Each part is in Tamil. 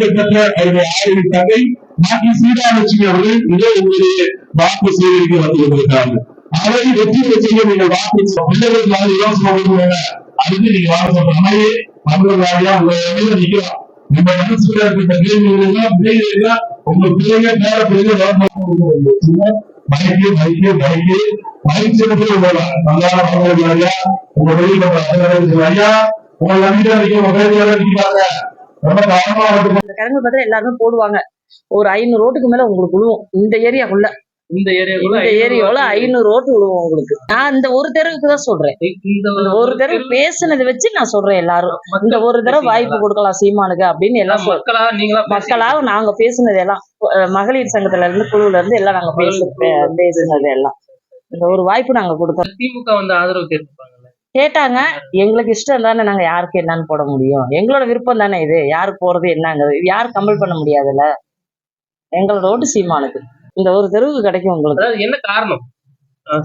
பெற்ற அவருடைய ஆயுள் தந்தை மாற்றி சீதாலட்சுமி அவர்கள் இதே உங்களுடைய வாக்கு சேகரிக்க வந்து கொண்டிருக்கிறார்கள் அவரை வெற்றி செய்ய நீங்கள் வாக்கு பிள்ளைகள் மாதிரி அதுக்கு நீங்க வாக்கு சொல்றாங்க மந்திரவாதியா உங்க இடத்துல நிக்கலாம் நம்ம மனசுல இருக்கிற கேள்விகள் எல்லாம் பிள்ளைகள் எல்லாம் உங்க பிள்ளைங்க பேர பிள்ளைங்க மைக்கு மைக்கு மைக்கு மைக் சின்னத்துல போகலாம் நல்லா மந்திரவாதியா உங்க வெளியில ஐயா உங்க நம்பிக்கை வைக்க உங்க நிக்கிறாங்க. இந்த கிழங்கு பார்த்தா எல்லாருமே போடுவாங்க. ஒரு ஐநூறு ரோட்டுக்கு மேல உங்களுக்கு விழுவும் இந்த ஏரியாக்குள்ள. இந்த ஏரியாக்குள்ள இந்த ஏரியாவுல ஐநூறு ரோட்டு விழுவும் உங்களுக்கு. நான் இந்த ஒரு தெருவுக்கு தான் சொல்றேன். ஒரு தடவை பேசுனதை வச்சு நான் சொல்றேன் எல்லாரும். இந்த ஒரு தடவை வாய்ப்பு கொடுக்கலாம் சீமானுக்கு அப்படின்னு எல்லாம் மக்களா நாங்க பேசுனது எல்லாம் மகளிர் சங்கத்துல இருந்து குழுவுல இருந்து எல்லாம் நாங்க பேசு பே- பேசுனது எல்லாம் இந்த ஒரு வாய்ப்பு நாங்க கொடுத்தோம் திமுக வந்து ஆதரவு கேட்டிருப்பாங்கல்ல கேட்டாங்க எங்களுக்கு இஷ்டம் தானே நாங்க யாருக்கு என்னன்னு போட முடியும்? எங்களோட விருப்பம் தானே இது? யாருக்கு போறது என்னங்க? யார் கம்பல் பண்ண முடியாதுல்ல? எங்களோட ஓட்டு சீமானுக்கு. இந்த ஒரு தெருவுக்கு கிடைக்கும் உங்களுக்கு. என்ன காரணம்?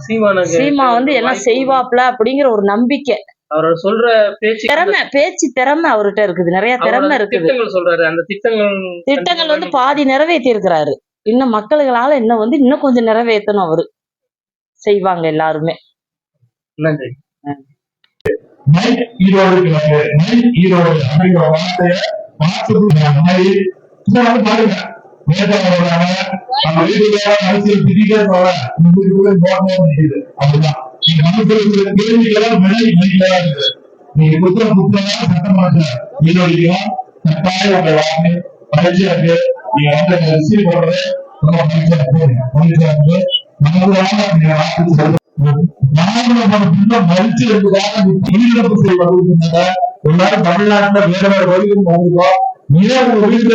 சீமா வந்து எல்லாம் செய்வாப்ல அப்படிங்கிற ஒரு நம்பிக்கை. அவரோட சொல்ற பேச்சு திறமை பேச்சு திறமை அவர்கிட்ட இருக்குது. நிறைய திறமை இருக்குது. திட்டங்கள் சொல்றாரு. அந்த திட்டங்கள் திட்டங்கள் வந்து பாதி நிறைவேற்றி இருக்கிறாரு இன்னும் மக்களுகளால இன்னும் வந்து இன்னும் கொஞ்சம் நிறைவேற்றணும் அவரு. செய்வாங்க எல்லாருமே. நன்றி. மைக் ஈரோடு மைக் ஈரோடு அப்படிங்கிற வார்த்தைய மாதிரி இதை வந்து பாருங்க நம்ம வீட்டுல அரசியல் திடீர்னு சொல்ல இந்த அப்படிதான் நீங்க நமக்கு இருக்கிற விலை மைக்கில இருக்குது நீங்க புத்தகம் புத்தகம் சட்டமாக்க ஈரோடிக்கும் கட்டாயம் உங்க வாக்கு பயிற்சியா இருக்கு நீங்க வந்து ரிசீவ் பண்றது ரொம்ப மகிழ்ச்சியா இருக்கு மகிழ்ச்சியா இருக்கு நமக்கு வாக்கு சொல்லுங்க மறிச்சு என்பதாக உயிரிழப்பு செய்வது எல்லாரும் தமிழ்நாட்டுல வேற வேற வழிகள் வந்துட்டோம் ஏன் உங்க வீட்டுல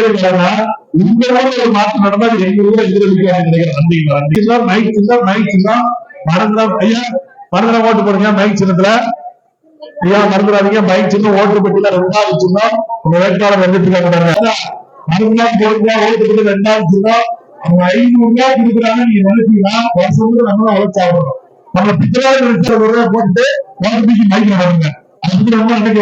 ஒரு மாற்றம் நடந்தா எங்க ஊர்ல எதிரொலிக்காது நினைக்கிறேன் மைக் சின்ன மைக் மறந்துடா ஐயா மறந்துடா ஓட்டு போடுங்க மைக் சின்னத்துல ஐயா மறந்துடாதீங்க மைக் சின்ன ஓட்டு பெட்டியில ரெண்டாவது சின்னம் உங்க வேட்பாளர் வந்துட்டு இருக்காங்க பாருங்க. மறந்துடா போடுங்க ஓட்டு பெட்டி ரெண்டாவது சின்னம் அவங்க ஐநூறு ரூபாய் கொடுக்குறாங்க நீங்க நினைச்சீங்கன்னா வருஷம் கூட நம்மளும் ஆகணும் நம்ம பிச்சையாளர் ஒரு ரூபாய் போட்டுட்டு ஓட்டு மைக் வருங்க அதுக்கு நம்ம நினைக்க